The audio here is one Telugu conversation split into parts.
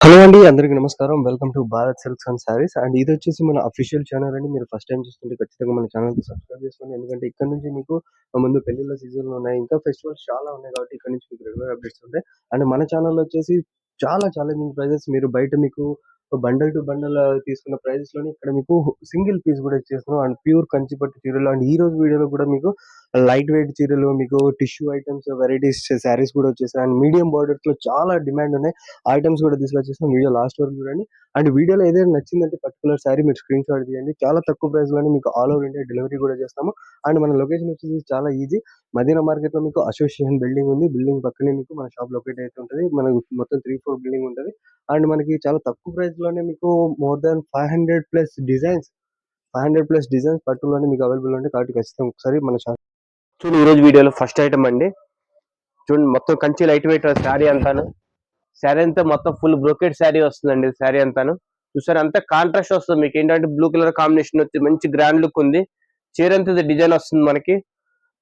హలో అండి అందరికీ నమస్కారం. Welcome to Bharat silks and sarees and ఇది వచ్చేసి మన అఫీషియల్ ఛానల్ అండి. మీరు ఫస్ట్ టైం చూస్తుంటే ఖచ్చితంగా మన ఛానల్కి సబ్స్క్రైబ్ చేసుకోండి. ఎందుకంటే ఇక్కడ నుంచి మీకు ముందు పెళ్ళిళ్ళ సీజన్ ఉన్నాయి. ఇంకా ఫెస్టివల్స్ చాలా ఉన్నాయి కాబట్టి ఇక్కడ నుంచి మీకు రెగ్యులర్ అప్డేట్స్ ఉంటాయి. అండ్ మన ఛానల్ వచ్చేసి చాలా ఛాలెంజింగ్ ప్రైజెస్ మీరు బయట మీకు బండల్ టు బండల్ తీసుకున్న ప్రైజెస్లోని ఇక్కడ మీకు సింగిల్ పీస్ కూడా ఇచ్చేస్తున్నాం. అండ్ ప్యూర్ కంచిపట్టు చీరలు. అండ్ ఈ రోజు వీడియోలో కూడా మీకు లైట్ వెయిట్ చీరలు మీకు టిష్యూ ఐటమ్స్ వెరైటీస్ శారీస్ కూడా వచ్చేసాయి అండ్ మీడియం బార్డర్స్లో చాలా డిమాండ్ ఉన్నాయి. ఐటమ్స్ కూడా తీసుకొచ్చేస్తాం వీడియో లాస్ట్ వరకు చూడండి. అండ్ వీడియోలో ఏదైనా నచ్చిందంటే పర్టికులర్ శారీ మీరు స్క్రీన్ షాట్ తీయండి. చాలా తక్కువ ప్రైస్లోనే మీకు ఆల్ ఓవర్ ఇండియా డెలివరీ కూడా చేస్తాము. అండ్ మన లొకేషన్ వచ్చేసి చాలా ఈజీ. మదీనా మార్కెట్లో మీకు అసోసియేషన్ బిల్డింగ్ ఉంది. బిల్డింగ్ పక్కనే మీకు మన షాప్ లొకేట్ అయితే ఉంటుంది. మనకు మొత్తం త్రీ ఫోర్ బిల్డింగ్ ఉంటుంది. అండ్ మనకి చాలా తక్కువ ప్రైస్లోనే మీకు more than five hundred plus designs five hundred plus designs పట్టులోనే మీకు అవైలబుల్ ఉంటాయి కాబట్టి ఖచ్చితంగా ఒకసారి మన షాప్ చూడండి ఈ రోజు వీడియోలో ఫస్ట్ ఐటమ్ అండి. చూడండి మొత్తం కంచి లైట్ వెయిట్ శారీ అంతాను. శారీ అంతా మొత్తం ఫుల్ బ్రోకెట్ శారీ వస్తుందండి శారీ అంతాను. చూసారు అంతా కాంట్రాస్ట్ వస్తుంది మీకు. ఏంటంటే బ్లూ కలర్ కాంబినేషన్ వచ్చి మంచి గ్రాండ్ లుక్ ఉంది. చీర అంతా డిజైన్ వస్తుంది మనకి.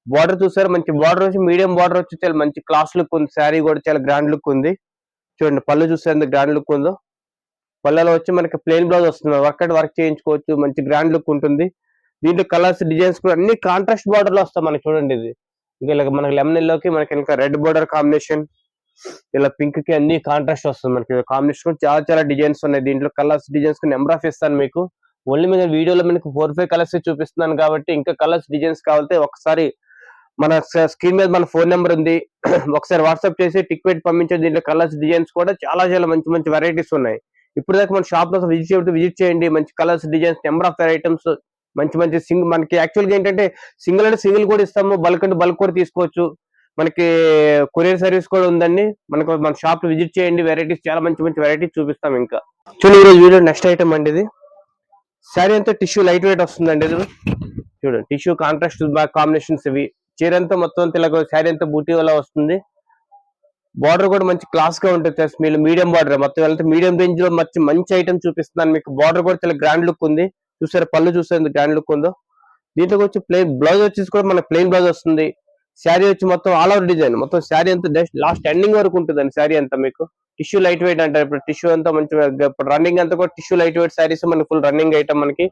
బార్డర్ చూసారు మంచి బార్డర్ వచ్చి మీడియం బార్డర్ వచ్చి చాలా మంచి క్లాస్ లుక్ ఉంది. శారీ కూడా చాలా గ్రాండ్ లుక్ ఉంది. చూడండి పళ్ళు చూస్తే ఎంత గ్రాండ్ లుక్ ఉందో. పళ్ళలో వచ్చి మనకి ప్లెయిన్ బ్లౌజ్ వస్తుంది వర్క్ వర్క్ చేయించుకోవచ్చు మంచి గ్రాండ్ లుక్ ఉంటుంది. దీంట్లో కలర్స్ డిజైన్స్ కూడా అన్ని కాంట్రాస్ట్ బార్డర్లో వస్తాయి మనకి చూడండి ఇది. ఇంకా ఇలా మనకి లెమన్ ఎల్లోకి మనకి ఇంకా రెడ్ బార్డర్ కాంబినేషన్ ఇలా పింక్కి అన్ని కాంట్రాస్ట్ వస్తుంది మనకి. కాంబినేషన్ చాలా చాలా డిజైన్స్ ఉన్నాయి. దీంట్లో కలర్స్ డిజైన్స్ నెంబర్ ఆఫ్ ఇస్తాను మీకు. ఓన్లీ మీద వీడియోలో మీకు ఫోర్ ఫైవ్ కలర్స్ చూపిస్తున్నాను కాబట్టి ఇంకా కలర్స్ డిజైన్స్ కావాలంటే ఒకసారి మన స్క్రీన్ మీద మన ఫోన్ నెంబర్ ఉంది. ఒకసారి వాట్సాప్ చేసి టిక్ పెట్టి పంపించే దీంట్లో కలర్స్ డిజైన్స్ కూడా చాలా చాలా మంచి మంచి వెరైటీస్ ఉన్నాయి. ఇప్పుడు దాకా మన షాప్లో విజిట్ చేయడం విజిట్ చేయండి. మంచి colours designs number of items మంచి మంచి సింగిల్ మనకి యాక్చువల్గా ఏంటంటే సింగిల్ అంటే సింగిల్ కూడా ఇస్తాము. బల్క్ అంటే బల్క్ కూడా తీసుకోవచ్చు. మనకి కొరియర్ సర్వీస్ కూడా ఉందండి. మనకు మన షాప్ విజిట్ చేయండి. వెరైటీస్ చాలా మంచి మంచి వెరైటీస్ చూపిస్తాం ఇంకా. చూడండి ఈరోజు వీడియో నెక్స్ట్ ఐటమ్ అండి ఇది. శారీ అంతా టిష్యూ లైట్ వెయిట్ వస్తుందండి ఇది. చూడండి టిష్యూ కాంట్రాస్ట్ బాగా కాంబినేషన్స్ ఇవి. చీర అంతా మొత్తం అంతా శారీ అంతా బూటీ వల్ల వస్తుంది. బార్డర్ కూడా మంచి క్లాస్గా ఉంటుంది ప్లస్ మీరు మీడియం బార్డర్ మొత్తం వెళ్తే మీడియం రేంజ్లో మంచి మంచి ఐటమ్ చూపిస్తున్నాను మీకు. బార్డర్ కూడా చాలా గ్రాండ్ లుక్ ఉంది. చూసారు పళ్ళు చూసారు గ్రాండ్ లుక్ ఉందో? దీంట్లో వచ్చి ప్లెయిన్ బ్లౌజ్ వచ్చేసి కూడా మనకి ప్లెయిన్ బ్లౌజ్ వస్తుంది. శారీ వచ్చి మొత్తం ఆల్ ఓవర్ డిజైన్ మొత్తం శారీ అంతా లాస్ట్ ఎండింగ్ వరకు ఉంటుందండి శారీ అంతా మీకు. టిష్యూ లైట్ వెయిట్ అంటారు. ఇప్పుడు టిష్యూ అంతా మంచి ఇప్పుడు రన్నింగ్ అంతా కూడా టిష్యూ లైట్ వెయిట్ శారీస్ మనకి ఫుల్ రన్నింగ్ ఐటమ్ మనకి.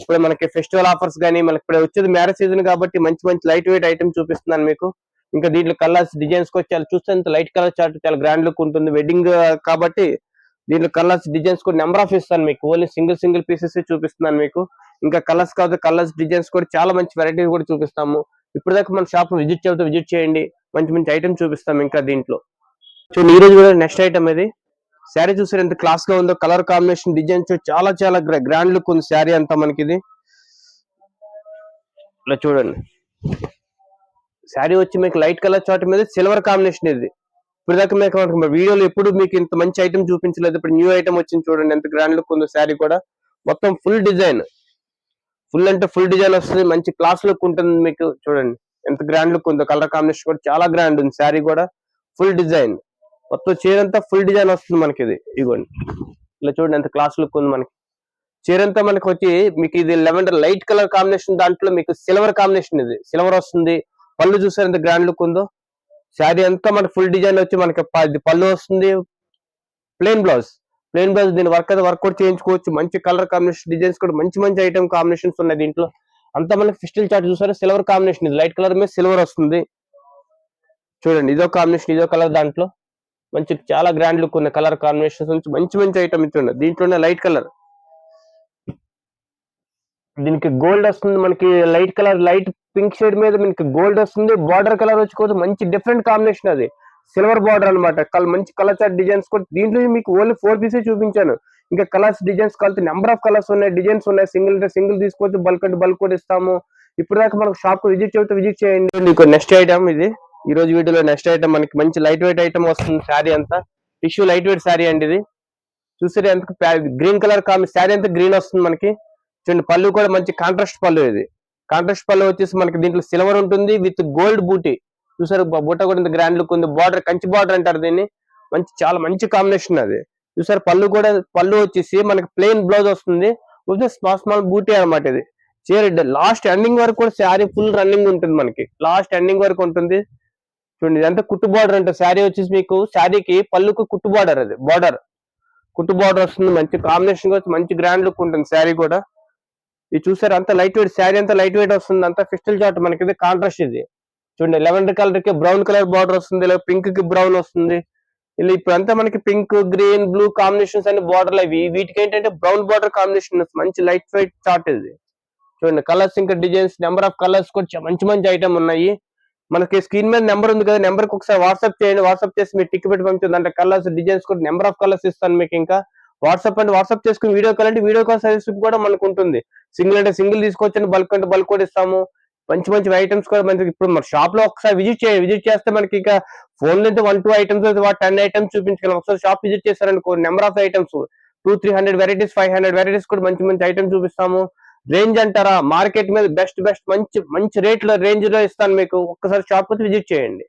ఇప్పుడు మనకి ఫెస్టివల్ ఆఫర్స్ కానీ మనకి ఇప్పుడు వచ్చేది మ్యారేజ్ సీజన్ కాబట్టి మంచి మంచి లైట్ వెయిట్ ఐటమ్ చూపిస్తున్నాను మీకు. ఇంకా దీంట్లో కలర్స్ డిజైన్స్ కూడా చాలా చూస్తే లైట్ కలర్ చార్ట్ చాలా గ్రాండ్ లుక్ ఉంటుంది. వెడ్డింగ్ కాబట్టి దీంట్లో కలర్స్ డిజైన్స్ కూడా నెంబర్ ఆఫ్ ఇస్తాను మీకు. ఓన్లీ సింగిల్ సింగిల్ పీసెస్ చూపిస్తున్నాను మీకు. ఇంకా కలర్స్ కాదు కలర్స్ డిజైన్స్ కూడా చాలా మంచి వెరైటీస్ కూడా చూపిస్తాము. ఇప్పుడు దాకా మన షాప్ విజిట్ చేస్తే విజిట్ చేయండి. మంచి మంచి ఐటమ్ చూపిస్తాం ఇంకా దీంట్లో. చూడండి ఈ రోజు కూడా నెక్స్ట్ ఐటమ్ ఇది శారీ చూసారు ఎంత క్లాస్గా ఉందో కలర్ కాంబినేషన్ డిజైన్స్ చాలా చాలా గ్రాండ్ లుక్ ఉంది శారీ అంతా మనకి ఇది ఇలా చూడండి. శారీ వచ్చి మీకు లైట్ కలర్ చార్ట్ మీద సిల్వర్ కాంబినేషన్ ఇది. ఇప్పుడు దాకా మీకు వీడియోలో ఎప్పుడు మీకు ఇంత మంచి ఐటమ్ చూపించలేదు. ఇప్పుడు న్యూ ఐటమ్ వచ్చింది చూడండి ఎంత గ్రాండ్ లుక్ ఉందో శారీ కూడా. మొత్తం ఫుల్ డిజైన్ ఫుల్ అంటే ఫుల్ డిజైన్ వస్తుంది. మంచి క్లాస్ లుక్ ఉంటుంది మీకు. చూడండి. ఎంత గ్రాండ్ లుక్ ఉందో. కలర్ కాంబినేషన్ కూడా చాలా గ్రాండ్ ఉంది. శారీ కూడా ఫుల్ డిజైన్ మొత్తం చీర అంతా ఫుల్ డిజైన్ వస్తుంది మనకి ఇది. ఇగోండి. ఇలా చూడండి ఎంత క్లాస్ లుక్ ఉంది మనకి. చీర అంతా మనకి వచ్చి మీకు ఇది లెవెన్ లైట్ కలర్ కాంబినేషన్ దాంట్లో మీకు సిల్వర్ కాంబినేషన్ ఇది. సిల్వర్ వస్తుంది. పళ్ళు చూసారు ఎంత గ్రాండ్ లుక్ ఉందో? శారీ అంతా మనకి ఫుల్ డిజైన్ వచ్చి మనకి పళ్ళు వస్తుంది. ప్లెయిన్ బ్లౌజ్ ప్లేన్ బ్లౌజ్ దీని వర్క్ అయితే వర్క్ కూడా చేయించుకోవచ్చు. మంచి కలర్ కాంబినేషన్ డిజైన్స్ కూడా మంచి మంచి ఐటమ్ కాంబినేషన్స్ ఉన్నాయి దీంట్లో. అంతా మనకి ఫిస్టల్ చార్ట్ చూసారా? సిల్వర్ కాంబినేషన్ ఇది. లైట్ కలర్ మీద సిల్వర్ వస్తుంది. చూడండి ఇదో కాంబినేషన్ ఇదో కలర్ దాంట్లో. మంచి చాలా గ్రాండ్ లుక్ ఉన్న కలర్ కాంబినేషన్స్ నుంచి. మంచి మంచి ఐటమ్ ఇచ్చిండ దీంట్లోనే లైట్ కలర్. దీనికి గోల్డ్ వస్తుంది మనకి light colour light pink shade మీద మనకి గోల్డ్ వస్తుంది. బార్డర్ కలర్ వచ్చి మంచి డిఫరెంట్ కాంబినేషన్ అది. సిల్వర్ బార్డర్ అనమాట మంచి కలర్ చార్ట్ డిజైన్స్ కూడా దీంట్లో మీకు ఓన్లీ ఫోర్ పీసెస్ చూపించాను. ఇంకా కలర్స్ డిజైన్స్ కలిసి నెంబర్ ఆఫ్ కలర్స్ ఉన్నాయి డిజైన్స్ ఉన్నాయి. సింగిల్ అంటే సింగిల్ తీసుకోవచ్చు బల్క్ అంటే బల్క్ కూడా ఇస్తాము. ఇప్పుడు దాకా మనకు షాప్ విజిట్ చేస్తే విజిట్ చేయండి. మీకు నెక్స్ట్ ఐటమ్ ఇది. ఈ రోజు వీడియోలో నెక్స్ట్ ఐటమ్ మనకి మంచి లైట్ వెయిట్ ఐటమ్ వస్తుంది శారీ అంతా. టిష్యూ లైట్ వెయిట్ శారీ అండి ఇది. చూసారు ఎంత గ్రీన్ కలర్ కామి శారీ అంతా గ్రీన్ వస్తుంది మనకి. చూడండి పళ్ళు కూడా మంచి కాంట్రాస్ట్ పళ్ళు ఇది. కాంట్రాస్ట్ పళ్ళు వచ్చేసి మనకి దీంట్లో సిల్వర్ ఉంటుంది విత్ గోల్డ్ బూటీ చూసారు? బుట్ట కూడా ఇంత గ్రాండ్ లుక్ ఉంది. బార్డర్ కంచి బార్డర్ అంటారు దీన్ని. మంచి చాలా మంచి కాంబినేషన్ అది. చూసారు? పళ్ళు కూడా పళ్ళు వచ్చేసి మనకి ప్లెయిన్ బ్లౌజ్ వస్తుంది. స్మాల్ స్మాల్ బూటీ అనమాట ఇది. చీర లాస్ట్ ఎండింగ్ వరకు కూడా శారీ ఫుల్ రన్నింగ్ ఉంటుంది మనకి. లాస్ట్ ఎండింగ్ వరకు ఉంటుంది. చూడండి ఇదంతా కుట్టు బార్డర్ అంటే. శారీ వచ్చేసి మీకు శారీకి పళ్ళుకు కుట్టు బార్డర్ అది. బార్డర్ కుట్టు బార్డర్ వస్తుంది. మంచి కాంబినేషన్ వచ్చి మంచి గ్రాండ్ లుక్ ఉంటుంది శారీ కూడా. ఇది చూసారు? అంత లైట్ వెయిట్ శారీ అంతా లైట్ వెయిట్ వస్తుంది. అంతా ఫిస్టల్ చాట్ మనకి కాంట్రాస్ట్ ఇది. చూడండి లెవెండర్ కలర్కి బ్రౌన్ కలర్ బార్డర్ వస్తుంది లేదా పింక్కి బ్రౌన్ వస్తుంది. ఇలా ఇప్పుడు అంతా మనకి పింక్ గ్రీన్ బ్లూ కాంబినేషన్స్ అనే బార్డర్లు అవి వీటికి ఏంటంటే బ్రౌన్ బార్డర్ కాంబినేషన్ మంచి లైట్ వెయిట్ చార్ట్ ఇది. చూడండి కలర్స్ ఇంకా డిజైన్స్ నెంబర్ ఆఫ్ కలర్స్ కూడా మంచి మంచి ఐటమ్ ఉన్నాయి. మనకి స్క్రీన్ మీద నెంబర్ ఉంది కదా నెంబర్కి ఒకసారి వాట్సాప్ చేయండి. వాట్సాప్ చేసి మీరు టిక్ పెట్టి పంపించండి అంటే కలర్స్ డిజైన్స్ కూడా నెంబర్ ఆఫ్ కలర్స్ ఇస్తాను మీకు ఇంకా. వాట్సాప్ అంటే వాట్సాప్ చేసుకుని వీడియో కాల్ అంటే వీడియో కాల్ సర్వీస్ కూడా మనకు ఉంటుంది. సింగిల్ అంటే సింగిల్ తీసుకొచ్చండి బల్క్ అంటే బల్క్ కూడా ఇస్తాము. మంచి మంచి ఐటమ్స్ కూడా మనకి ఇప్పుడు మన షాప్లో ఒకసారి విజిట్ చేయండి విజిట్ చేస్తే మనకి ఇంకా ఫోన్ నుంచి one two items ten items చూపించగలం. ఒకసారి shop visit చేస్తారనుకో number of items two three hundred varieties five hundred varieties కూడా మంచి మంచి ఐటమ్స్ చూపిస్తాము. రేంజ్ అంటారా? మార్కెట్ మీద బెస్ట్ బెస్ట్ మంచి మంచి రేట్లో రేంజ్లో ఇస్తాను మీకు. ఒక్కసారి షాప్ వచ్చి విజిట్ చేయండి.